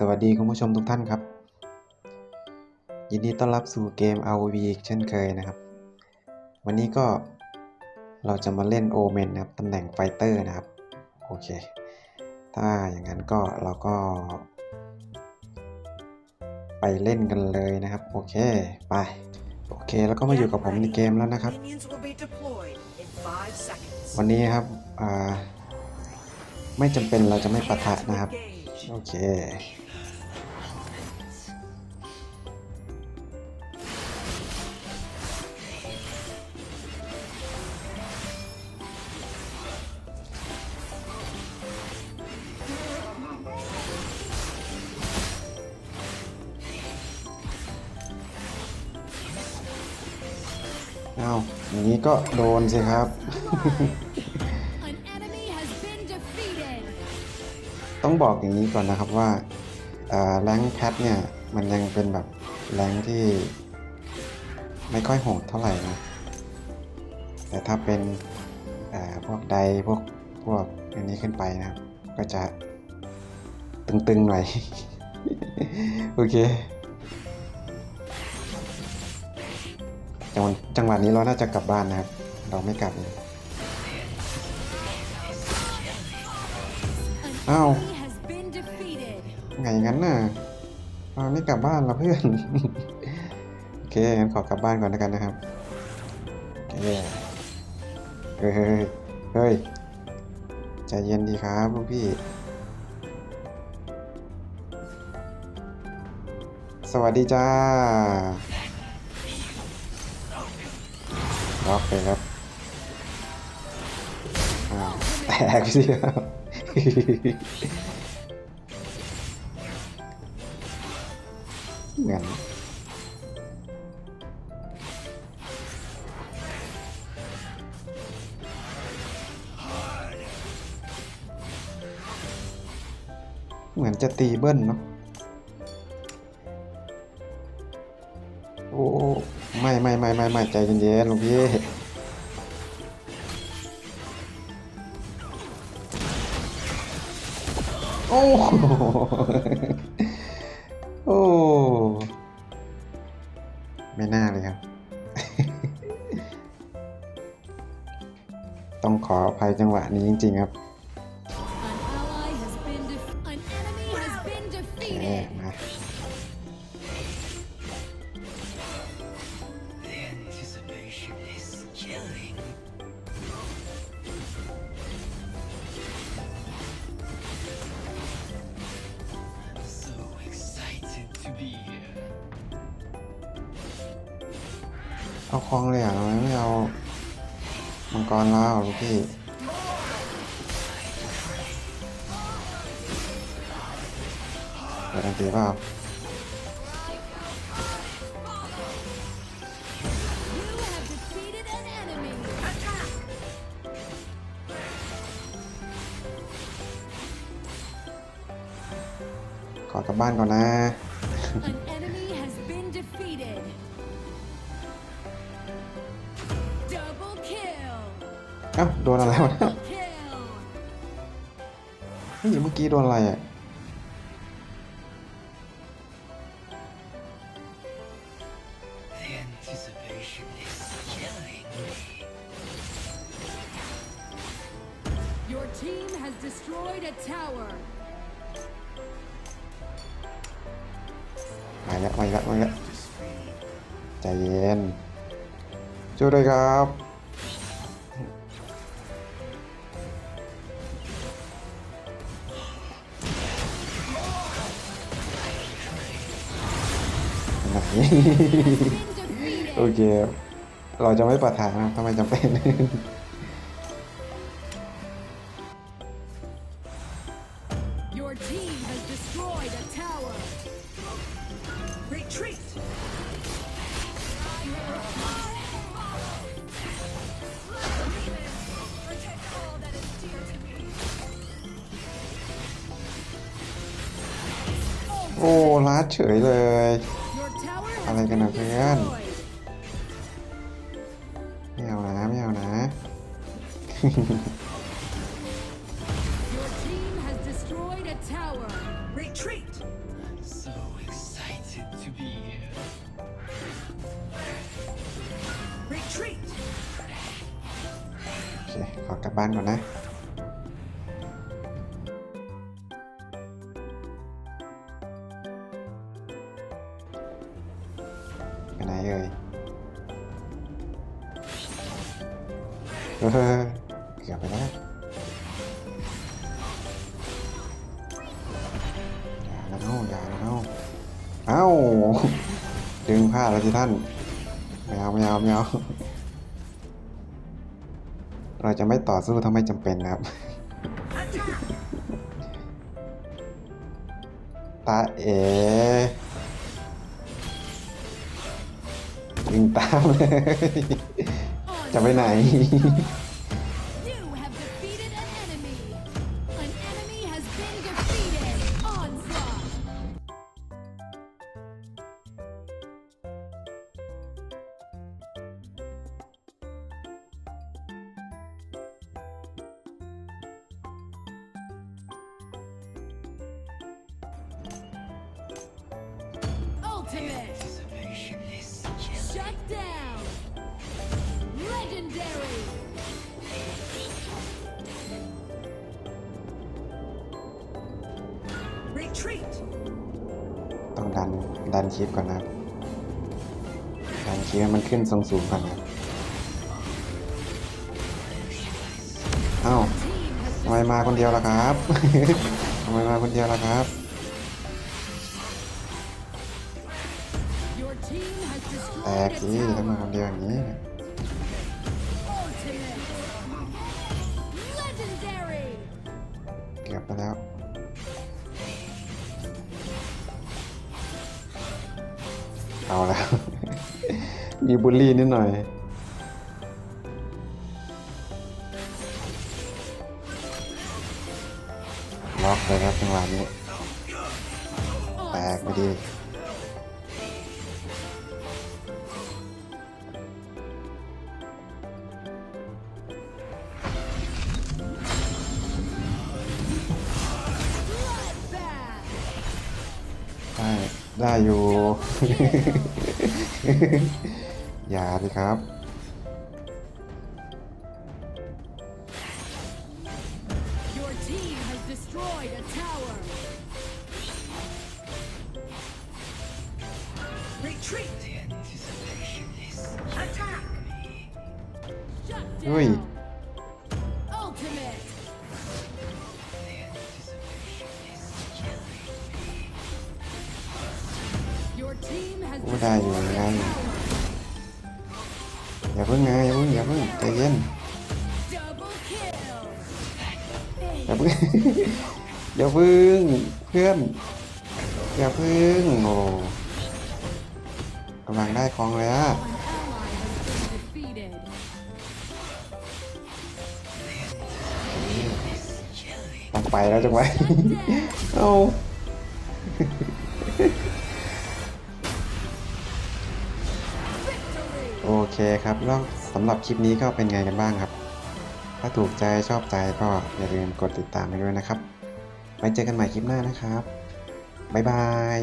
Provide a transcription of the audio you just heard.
สวัสดีคุณผู้ชมทุกท่านครับ ยินดีต้อนรับสู่เกม ROV อีกเช่นเคยนะครับ วันนี้ก็เราจะมาเล่นโอเมนนะครับตำแหน่งไฟเตอร์นะครับ โอเค ถ้าอย่างนั้นก็เราก็ ไปเล่นกันเลยนะครับ โอเค ไป โอเค แล้วก็มาอยู่กับผมในเกมแล้วนะครับ วันนี้ครับอ่าไม่จำเป็นเราจะไม่ปะทะนะครับ โอเค อาอย่างนี้ก็โดนสิครับ An enemy has been defeated. ต้องบอกอย่างนี้ก่อนนะครับว่าแรงแพทเนี่ย มันยังเป็นแบบแรงที่ไม่ค่อยโหดเท่าไหร่นะ แต่ถ้าเป็นเอ่อพวกใดพวกพวกอันนี้ขึ้นไปนะครับ ก็จะตึงๆหน่อย โอเค จังหวะจังหวะนี้เราน่าจะกลับบ้านนะครับ เราไม่กลับเลย An Ow. enemy has been defeated. ไงงั้นน่ะเราไม่กลับบ้านละเพื่อน โอเคงั้นขอกลับบ้านก่อนแล้วกันนะครับโอเคเฮ้ยเฮ้ยเฮ้ยใจเย็นดีครับลูกพี่ สวัสดีจ้า ล็อกไปครับแตกสิครับเหมือนเหมือนจะตีเบิ้ลเนาะ ไม่ไม่ไม่ไม่ไม่ใจเย็นๆหลวงพี่โอ้โหโอ้ไม่น่าเลยครับ ต้องขออภัยจังหวะนี้จริง ๆ ครับ An ally to be here. เอาคลองเลยเหรอะไม่เอามังกรแล้วลูกพี่ เปิดอันตีเปล่าขอกลับบ้านก่อนนะ An enemy has been defeated. Double kill. เอ้าโดนอะไรวะ Double kill. เฮ้ยเมื่อกี้โดนอะไรอ่ะ The anticipation is killing me. Your team has destroyed a tower. แล้วมาแล้วมาแล้วใจเย็นช่วยด้วยครับโอเค เราจะไม่ปะทะนะทำไมจำเป็น โอ้ลาดเฉยเลย Your tower has อะไรกันนะ been เพื่อน destroyed. ไม่เอานะไม่เอานะ Your team has destroyed a tower. Retreat. to be here. Retreat. โอเคขอกลับบ้านก่อนนะ ไปไหนเอ่ยเออเกือบไปแล้วอย่าแล้วเอ้าอย่าแล้วเอ้าเอ้าดึงผ้าแล้วที่ท่านไม่เอาไม่เอาไม่เอาเราจะไม่ต่อสู้ถ้าไม่จำเป็นนะครับ Attack. ตาเอ๋ วิ่งตามเลย จะไปไหน ดันดันคลิปก่อนนะครับดันคลิปให้มันขึ้นทรงสูงก่อนนะครับเอ้า Team has ทำไมมาคนเดียวล่ะครับทำไมมาคนเดียวล่ะครับ Your team has แต destroyed ก a สิถ้ามาคน tower. เดียวอย่างนี้ เอาแล้ว มีบุลลี่นิดหน่อย ล็อกเลยครับจังหวะนี้ แตกไปดี ได้อยู่ อย่าดิครับ Your team has destroyed a tower. Retreat. The anticipation is Attack. Shut Ui. down. Ultimate. Your team has พูได้อยู่ไงอย่าเพิ่งไงอย่าเพิ่งอย่าเพิ่งใจเย็นอย่าเพิ่งอย่าเพิ่งเพื่อนอย่าเพิ่งโอ้กำลังได้ของแล้วต้องไปแล้วจังไว้ เอา เคครับแล้วสำหรับคลิปนี้ก็เป็นไงกันบ้างครับ ถ้าถูกใจชอบใจก็อย่าลืมกดติดตามไปด้วยนะครับ ไว้เจอกันใหม่คลิปหน้านะครับ บ๊ายบาย